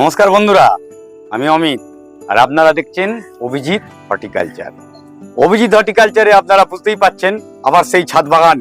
নমস্কার বন্ধুরা, আমি অমিত, আর আপনারা দেখছেন অভিজিৎ হর্টিকালচার। অভিজিৎ হর্টিকালচারে আপনারা বুঝতেই পাচ্ছেন আবার সেই ছাদ বাগান।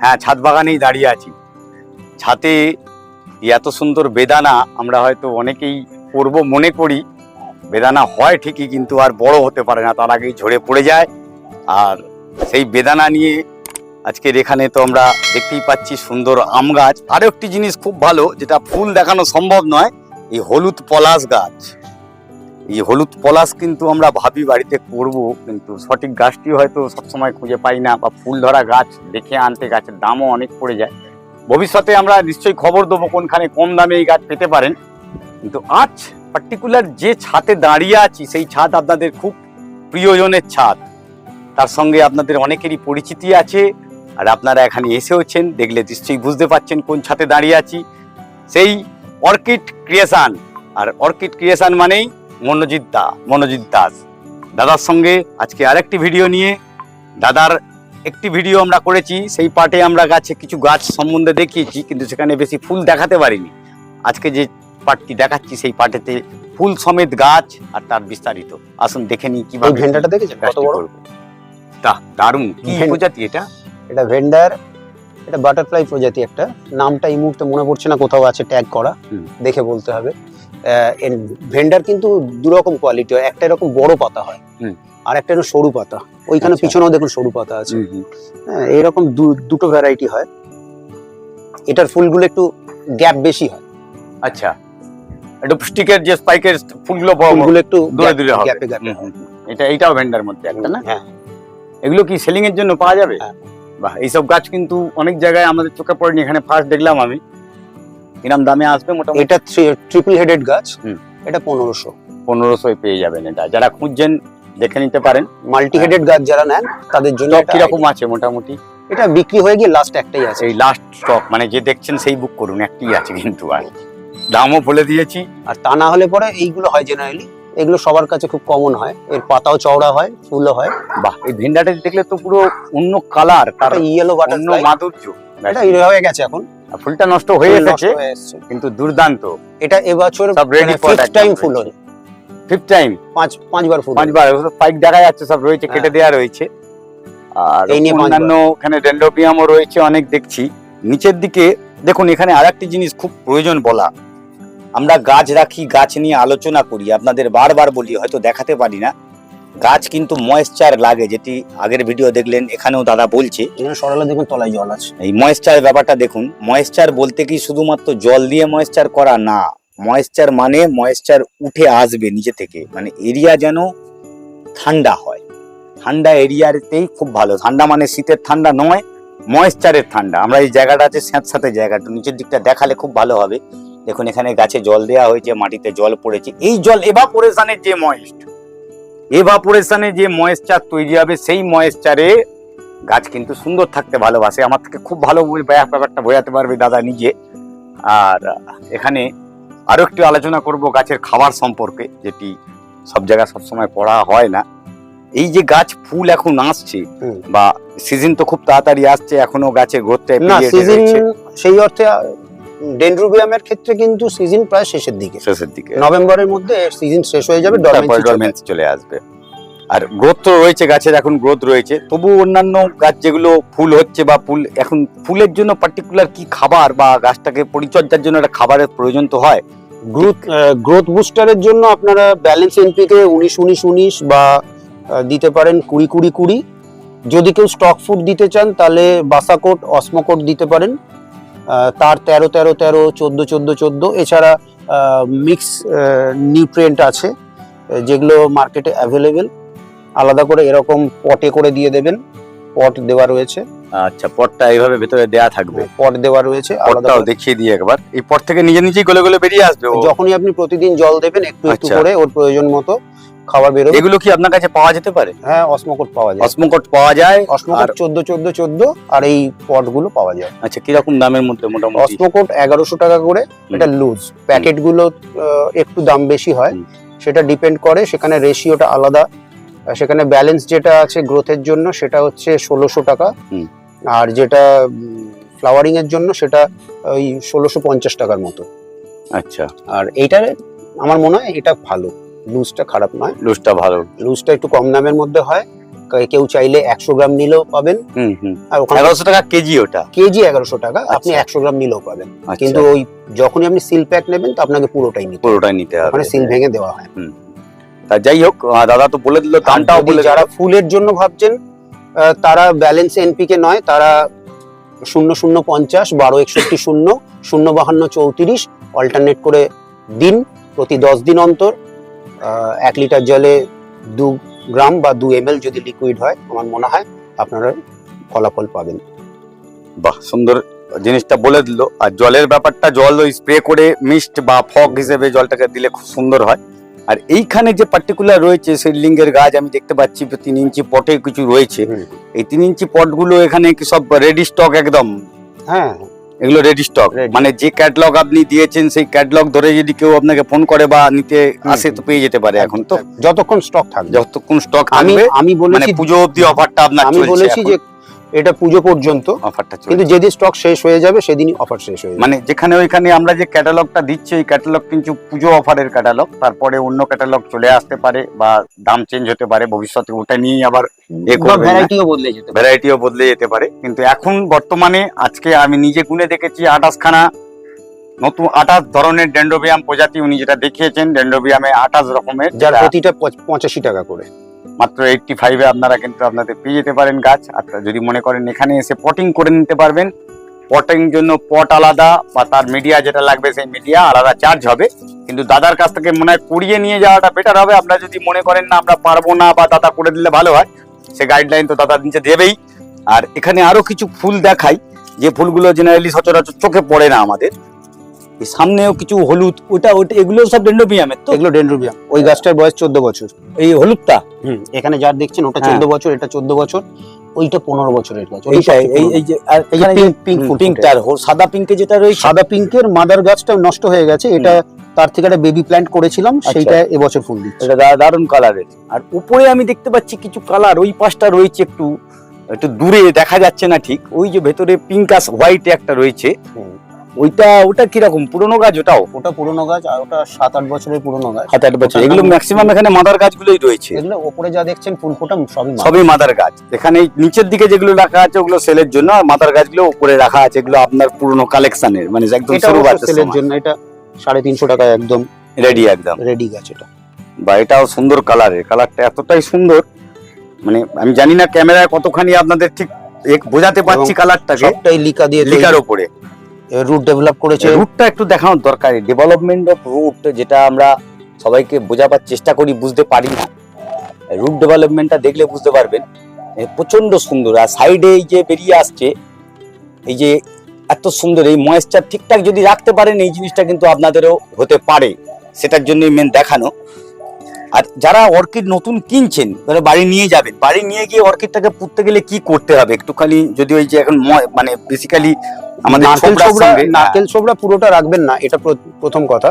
হ্যাঁ ছাদ বাগানেই দাঁড়িয়ে আছি। ছাতে এত সুন্দর বেদানা আমরা হয়তো অনেকেই করব মনে করি। বেদানা হয় ঠিকই, কিন্তু আর বড় হতে পারে না, তার আগেই ঝরে পড়ে যায়। আর সেই বেদানা নিয়ে আজকের এখানে তো আমরা দেখতেই পাচ্ছি সুন্দর আম গাছ। আরও একটি জিনিস খুব ভালো, যেটা ফুল দেখানো সম্ভব নয় এই হলুদ পলাশ গাছ। এই হলুদ পলাশ কিন্তু আমরা ভাবি বাড়িতে করব, কিন্তু সঠিক গাছটি হয়তো সবসময় খুঁজে পাই না বা ফুল ধরা গাছ দেখে আনতে গাছের দামও অনেক পড়ে যায়। ভবিষ্যতে আমরা নিশ্চয়ই খবর দেবো কোনখানে কম দামে এই গাছ পেতে পারেন। কিন্তু আজ পার্টিকুলার যে ছাদে দাঁড়িয়ে আছি, সেই ছাদ আপনাদের খুব প্রিয়জনের ছাদ। তার সঙ্গে আপনাদের অনেকেরই পরিচিতি আছে, আর আপনারা এখানে এসেওছেন, দেখলে নিশ্চয়ই বুঝতে পাচ্ছেন কোন ছাদে দাঁড়িয়ে আছি। সেই অর্কিড ক্রিয়েশন। আর অর্কিড ক্রিয়েশন মানেই মনোজিৎ দা মনোজিৎ দাস। দাদার সঙ্গে আজকে আরেকটি ভিডিও নিয়ে দাদার একটি ভিডিও আমরা করেছি সেই পার্টে আমরা গাছে কিছু গাছ সম্বন্ধে দেখিয়েছি কিন্তু সেখানে বেশি ফুল দেখাতে পারিনি। আজকে যে পার্টটি দেখাচ্ছি সেই পার্টেতে ফুল সমেত গাছ আর তার বিস্তারিত। আসুন দেখে নিই কীভাবে ভেন্ডাটা দেখেছেন? কত বড়? তা দারুণ। কি প্রজাতি এটা? এটা ভেন্ডার এটা বাটারফ্লাই প্রজাতি একটা। নামটা এই মুহূর্তে মনে পড়ছে না কোথাও আছে ট্যাগ করা। দেখে বলতে হবে। ভেন্ডার কিন্তু দু রকম কোয়ালিটি হয়। একটা এরকম বড় পাতা হয় আর একটা এরকম সরু পাতা। ওইখানে আচ্ছা। পিছনেও দেখুন সরু পাতা আছে। হ্যাঁ এরকম দুটো ভ্যারাইটি হয়। এটার ফুলগুলো একটু গ্যাপ বেশি হয়। আচ্ছা। একটু স্টিকের যে স্পাইকের ফুলগুলো। ফুলগুলো একটু দূরে দূরে হবে। গ্যাপে গ্যাপে। এটা এইটাও ভেন্ডার মধ্যে একটা না? হ্যাঁ। এগুলো কি সেলিং এর জন্য পাওয়া যাবে? হ্যাঁ। বাহ এইসব গাছ কিন্তু অনেক জায়গায় আমাদের চোখে পড়েনি এখানে ফার্স্ট দেখলাম আমি। কিরাম দামে আসবে মোটামুটি? এটা ট্রিপল হেডেড গাছ। এটা পনেরোশো। পনেরোশোয় পেয়ে যাবেন এটা। যারা খুঁজছেন দেখে নিতে পারেন। মাল্টি হেডেড গাছ যারা নেন তাদের জন্য কীরকম আছে মোটামুটি? এটা বিক্রি হয়ে গিয়ে লাস্ট একটাই আছে। এই লাস্ট স্টক মানে যে দেখছেন সেই বুক করুন একটাই আছে কিন্তু আর। দামও বলে দিয়েছি। আর তা না হলে পরে এইগুলো হয় জেনারেলি এগুলো সবার কাছে খুব কমন হয়। এর পাতাও চওড়া হয় ফুলও হয়। বাহ! এই ভেন্ডাটা দেখলে তো পুরো অন্য কালার তার ইয়েলো অন্য মাধুর্য। এটা হয়ে গেছে এখন। আর ফুলটা নষ্ট হয়ে হয়ে এসেছে। কিন্তু দুর্দান্ত। এটা এবছর ফিফথ টাইম রয়েছে। ফুল হলো। ফিফথ টাইম পাঁচ পাঁচবার ফুল পাঁচবার পাইক দেখা যাচ্ছে সব রয়েছে কেটে হ্যাঁ। দেওয়া রয়েছে। আর এই নিয়ে অন্যান্য এখানে ডেন্ড্রোবিয়ামও রয়েছে অনেক দেখছি। নিচের দিকে দেখুন এখানে আর একটি জিনিস খুব প্রয়োজন বলা। আমরা গাছ রাখি গাছ নিয়ে আলোচনা করি আপনাদের বারবার বলি হয়তো দেখাতে পারি না। গাছ কিন্তু ময়েশ্চার লাগে যেটি আগের ভিডিও দেখলেন এখানেও দাদা বলছে। এখানে সরালে দেখুন তলায় জল আছে। এই ময়েশ্চার ব্যাপারটা দেখুন ময়েশ্চার বলতে কি শুধুমাত্র জল দিয়ে ময়েশ্চার করা? না ময়েশ্চার মানে ময়েশ্চার উঠে আসবে নিচে থেকে। মানে এরিয়া যেন ঠান্ডা হয়। ঠান্ডা এরিয়াতেই খুব ভালো। ঠান্ডা মানে শীতের ঠান্ডা নয় ময়েশ্চারের ঠান্ডা। আমরা এই জায়গাটা আছে স্যাঁতস্যাঁতে জায়গাটা। নিচের দিকটা দেখালে খুব ভালো হবে। দেখুন এখানে গাছে জল দেওয়া হয়েছে মাটিতে জল পড়েছে। এই জল এভাপোরেশনের যে ময়েস্ট এভাপোরেশনে যে ময়েশ্চার তৈরি হবে সেই ময়েশ্চারে গাছ কিন্তু সুন্দর থাকতে ভালোবাসে। আমার থেকে খুব ভালো ব্যাপারটা বোঝাতে পারবে দাদা নিজে। আর এখানে আরও একটু আলোচনা করব গাছের খাবার সম্পর্কে যেটি সব জায়গায় সবসময় পড়া হয় না। এই যে গাছ ফুল এখন আসছে বা সিজন তো খুব তাড়াতাড়ি আসছে এখনও গাছের গ্রোথটা না সেই অর্থে ডেন্ড্রোবিয়ামের ক্ষেত্রে কিন্তু সিজন প্রায় শেষের দিকে। শেষের দিকে। নভেম্বরের মধ্যে সিজন শেষ হয়ে যাবে dormancy চলে আসবে। আর গ্রোথ তো রয়েছে গাছের এখন গ্রোথ রয়েছে। তবু অন্যান্য গাছ যেগুলো ফুল হচ্ছে বা ফুল এখন ফুলের জন্য পার্টিকুলার কি খাবার বা গাছটাকে পরিচর্যার জন্য একটা খাবারের প্রয়োজন তো হয়? গ্রোথ গ্রোথ বুস্টারের জন্য আপনারা ব্যালেন্স এনপিকে উনিশ উনিশ উনিশ বা দিতে পারেন কুড়ি কুড়ি কুড়ি। যদি কেউ স্টক ফুড দিতে চান তাহলে বাসাকোট অসমোকোট দিতে পারেন। তার তেরো তেরো তেরো চোদ্দ চোদ্দ চোদ্দ। এছাড়া মিক্স নিউট্রিয়েন্ট আছে যেগুলো মার্কেটে অ্যাভেলেবেল আলাদা করে এরকম পটে করে দিয়ে দেবেন। পট দেওয়া রয়েছে। আচ্ছা পটটা এইভাবে ভেতরে দেয়া থাকবে। পট দেওয়া রয়েছে। আলাদা পটটাও দেখিয়ে দিই একবার। এই পট থেকে নিজে নিজেই গলে গলে বেরিয়ে আসবে যখনই আপনি প্রতিদিন জল দেবেন একটু একটু আচ্ছা। করে ওর প্রয়োজন মতো। খাবার বেরোবে? এগুলো কি আপনার কাছে পাওয়া যেতে পারে? হ্যাঁ অসমকট পাওয়া যায়। অসমকট পাওয়া যায় অসমকট চোদ্দ চোদ্দ চোদ্দ আর এই পটগুলো পাওয়া যায়। আচ্ছা কীরকম দামের মধ্যে মোটামুটি? অসমকট এগারোশো টাকা করে এটা লুজ প্যাকেটগুলো একটু দাম বেশি হয়। সেটা ডিপেন্ড করে সেখানে রেশিওটা আলাদা। সেখানে ব্যালেন্স যেটা আছে গ্রোথের জন্য সেটা হচ্ছে ষোলোশো টাকা। আর যেটা ফ্লাওয়ারিং এর জন্য সেটা ওই ষোলোশো পঞ্চাশ টাকার মতো। আচ্ছা। আর এইটা আমার মনে হয় এটা ভালো। লুজটা খারাপ নয়। লুজটা ভালো। লুজটা একটু কম দামের মধ্যে হয়। কেউ চাইলে একশো গ্রাম নিলেও পাবেন। আর ওখানে এগারোশো টাকা কেজি ওটা। কেজি এগারোশো টাকা আপনি আচ্ছা। একশো গ্রাম নিলেও পাবেন। আচ্ছা। কিন্তু ওই যখনই আপনি সিল প্যাক নেবেন তো আপনাকে পুরোটাই নিতে পুরোটাই নিতে হবে। ওখানে সিল ভেঙে দেওয়া হয়। তা যাই হোক দাদা তো বলে দিল দামটাও বলে যারা ফুলের জন্য ভাবছেন তারা ব্যালেন্স এনপিকে নয় তারা শূন্য শূন্য পঞ্চাশ বারো একষট্টি শূন্য শূন্য বাহান্ন চৌত্রিশ অল্টারনেট করে দিন প্রতি দশ দিন অন্তর। এক লিটার জলে দু গ্রাম বা দু এম যদি লিকুইড হয় আমার মনে হয় আপনারা ফলাফল পাবেন। বাহ সুন্দর জিনিসটা বলে দিল। আর জলের ব্যাপারটা জল ওই স্প্রে করে মিস্ট বা ফগ হিসেবে জলটাকে দিলে খুব সুন্দর হয়। আর এইখানে যে পার্টিকুলার রয়েছে সেই লিঙ্গের গাছ আমি দেখতে পাচ্ছি তিন ইঞ্চি পটে কিছু রয়েছে। এই তিন ইঞ্চি পটগুলো এখানে কি সব রেডি স্টক একদম? হ্যাঁ এগুলো রেডি স্টক মানে যে ক্যাটলগ আপনি দিয়েছেন সেই ক্যাটলগ ধরে যদি কেউ আপনাকে ফোন করে বা নিতে আসে তো পেয়ে যেতে পারে এখন। তো যতক্ষণ স্টক থাকবে। যতক্ষণ স্টক আমি আমি মানে বলেছি পুজো অবধি অফারটা আপনার আমি বলেছি যে এটা পুজো পর্যন্ত। অফারটা কিন্তু যেদিন স্টক শেষ হয়ে যাবে সেদিনই অফার শেষ হয়ে যাবে। মানে যেখানে ওইখানে আমরা যে ক্যাটালগটা দিচ্ছি ওই ক্যাটালগ কিন্তু পুজো অফারের ক্যাটালগ তারপরে অন্য ক্যাটালগ চলে আসতে পারে বা দাম চেঞ্জ হতে পারে ভবিষ্যতে ওটা নিয়েই আবার ভ্যারাইটিও বদলে যেতে পারে। ভ্যারাইটিও বদলে যেতে পারে। কিন্তু এখন বর্তমানে আজকে আমি নিজে গুনে দেখেছি আঠাশখানা নতুন আঠাশ ধরনের ডেন্ডোবিয়াম প্রজাতি উনি যেটা দেখিয়েছেন ডেন্ডোবিয়ামে আঠাশ রকমের যার প্রতিটা পঁচাশি টাকা করে। মাত্র এইটটি ফাইভে আপনারা কিন্তু আপনাদের পেয়ে যেতে পারেন গাছ। আর যদি মনে করেন এখানে এসে পটিং করে নিতে পারবেন। পটিং জন্য পট আলাদা বা তার মিডিয়া যেটা লাগবে সেই মিডিয়া আলাদা চার্জ হবে। কিন্তু দাদার কাছ থেকে মনে হয় কুড়িয়ে নিয়ে যাওয়াটা বেটার হবে। আপনারা যদি মনে করেন না, আমরা পারব না বা দাদা করে দিলে ভালো হয়, সে গাইডলাইন তো দাদা নিচে দেবেই। আর এখানে আরও কিছু ফুল দেখাই। যে ফুলগুলো জেনারেলি সচরাচর চোখে পড়ে না আমাদের। সামনেও কিছু হলুদ ওটা ওটা এগুলো সব ডেন্ডোবিয়ামের তো? এগুলো ডেন্ড্রোবিয়াম ওই গাছটার বয়স চোদ্দ বছর। এই হলুদটা? হুম এখানে যার দেখছেন ওটা হ্যাঁ। চোদ্দ বছর এটা চোদ্দ বছর ওইটা পনেরো বছরের গাছ। এইটাই এই এই যে আর এখানে পিঙ্ক পিঙ্ক পিঙ্কটা সাদা পিঙ্কে যেটা রয়েছে? সাদা পিঙ্কের মাদার গাছটা নষ্ট হয়ে গেছে এটা তার থেকে একটা বেবি প্ল্যান্ট করেছিলাম আচ্ছা। সেইটা এবছর ফুল দিচ্ছে। এটা দারুণ কালারের আর উপরে আমি দেখতে পাচ্ছি কিছু কালার ওই পাশটা রয়েছে একটু একটু দূরে দেখা যাচ্ছে না ঠিক ওই যে ভেতরে পিঙ্ক আস হোয়াইট একটা রয়েছে। ওইটা ওটা কীরকম? পুরনো গাছ ওটাও? ওটা পুরনো গাছ আর ওটা সাত আট বছরের পুরনো গাছ। সাত আট বছর এগুলো ম্যাক্সিমাম এখানে মাদার গাছগুলোই রয়েছে। এগুলো ওপরে যা দেখছেন ফুল ফোটা সবই সবই মাদার গাছ। এখানে নিচের দিকে যেগুলো রাখা আছে ওগুলো সেলের জন্য আর মাদার গাছগুলো উপরে রাখা আছে এগুলো আপনার পুরনো কালেকশনের মানে একদম শুরু অবশ্য সেলের জন্য এটা সাড়ে তিনশো টাকা একদম রেডি একদম। রেডি গাছ এটা। বা এটাও সুন্দর কালারের কালারটা এতটাই সুন্দর মানে আমি জানি না ক্যামেরায় কতখানি আপনাদের ঠিক বোঝাতে পারছি কালারটাকে সবটাই লিকা দিয়ে লিকার ওপরে রুট ডেভেলপ করেছে। রুটটা একটু দেখানোর দরকার ডেভেলপমেন্ট অফ রুট যেটা আমরা সবাইকে বোঝাবার চেষ্টা করি, বুঝতে পারি না। রুট ডেভেলপমেন্টটা দেখলে বুঝতে পারবেন। এ প্রচণ্ড সুন্দর। আর সাইডে এই যে বেরিয়ে আসছে, এই যে এত সুন্দর, এই ময়েশ্চার ঠিকঠাক যদি রাখতে পারেন, এই জিনিসটা কিন্তু আপনাদেরও হতে পারে। সেটার জন্যই মেন দেখানো। আর যারা অর্কিড নতুন কিনছেন তারা বাড়ি নিয়ে যাবেন। বাড়ি নিয়ে গিয়ে অর্কিডটাকে পুঁততে গেলে কি করতে হবে? একটুখানি যদি ওই যে এখন মানে বেসিক্যালি আমাদের নারকেল ছোবড়ার ছোবড়া নারকেল ছোবড়া পুরোটা রাখবেন না এটা প্রথম কথা।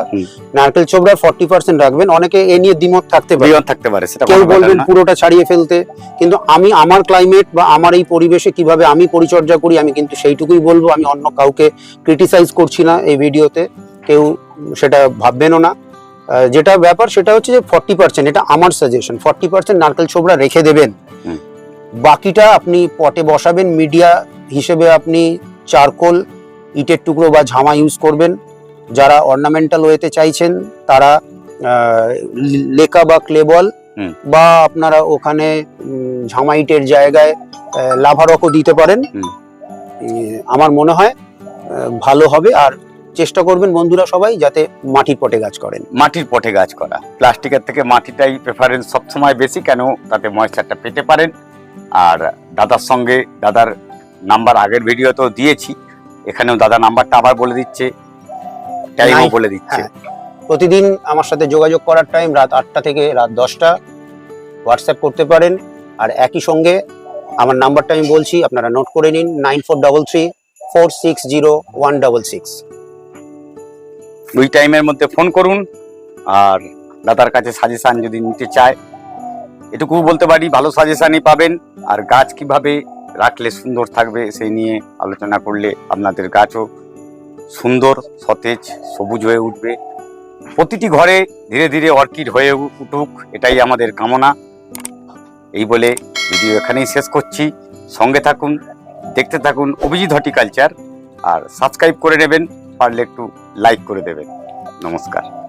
নারকেল ফর্টি পার্সেন্ট রাখবেন। অনেকে এ নিয়ে দ্বিমত থাকতে পারে। থাকতে পারে সেটা কেউ বলবেন পুরোটা ছাড়িয়ে ফেলতে। কিন্তু আমি আমার ক্লাইমেট বা আমার এই পরিবেশে কীভাবে আমি পরিচর্যা করি আমি কিন্তু সেইটুকুই বলব। আমি অন্য কাউকে ক্রিটিসাইজ করছি না এই ভিডিওতে কেউ সেটা ভাববেনও না। যেটা ব্যাপার সেটা হচ্ছে যে ফর্টি পার্সেন্ট এটা আমার সাজেশন ফর্টি পার্সেন্ট নারকেল ছোবড়া রেখে দেবেন। বাকিটা আপনি পটে বসাবেন মিডিয়া হিসেবে আপনি চারকোল ইটের টুকরো বা ঝামা ইউজ করবেন। যারা অর্নামেন্টাল ওয়েতে চাইছেন তারা লেকা বা ক্লেবল। বা আপনারা ওখানে ঝামা ইটের জায়গায় লাভারকও দিতে পারেন। আমার মনে হয় ভালো হবে। আর চেষ্টা করবেন বন্ধুরা সবাই যাতে মাটির পটে গাছ করেন। মাটির পটে গাছ করা। প্লাস্টিকের থেকে মাটিটাই প্রেফারেন্স সবসময় বেশি কেন তাতে ময়েশ্চারটা পেতে পারেন। আর দাদার সঙ্গে দাদার নাম্বার আগের ভিডিও তো দিয়েছি এখানেও দাদা নাম্বারটা আবার বলে দিচ্ছে টাইমও বলে দিচ্ছে। হ্যাঁ। প্রতিদিন আমার সাথে যোগাযোগ করার টাইম রাত আটটা থেকে রাত দশটা। হোয়াটসঅ্যাপ করতে পারেন। আর একই সঙ্গে আমার নাম্বারটা আমি বলছি আপনারা নোট করে নিন nine four double three four six zero one double six ওই টাইমের মধ্যে ফোন করুন আর দাদার কাছে সাজেশান যদি নিতে চায়। এটুকু বলতে পারি, ভালো সাজেশানই পাবেন আর গাছ কীভাবে রাখলে সুন্দর থাকবে সেই নিয়ে আলোচনা করলে আপনাদের গাছও সুন্দর, সতেজ, সবুজ হয়ে উঠবে। প্রতিটি ঘরে ধীরে ধীরে অর্কিড হয়ে উঠুক, এটাই আমাদের কামনা। এই বলে ভিডিও এখানেই শেষ করছি। সঙ্গে থাকুন, দেখতে থাকুন অভিজিৎ হর্টিকালচার আর সাবস্ক্রাইব করে নেবেন। পারলে একটু লাইক করে দেবেন। নমস্কার।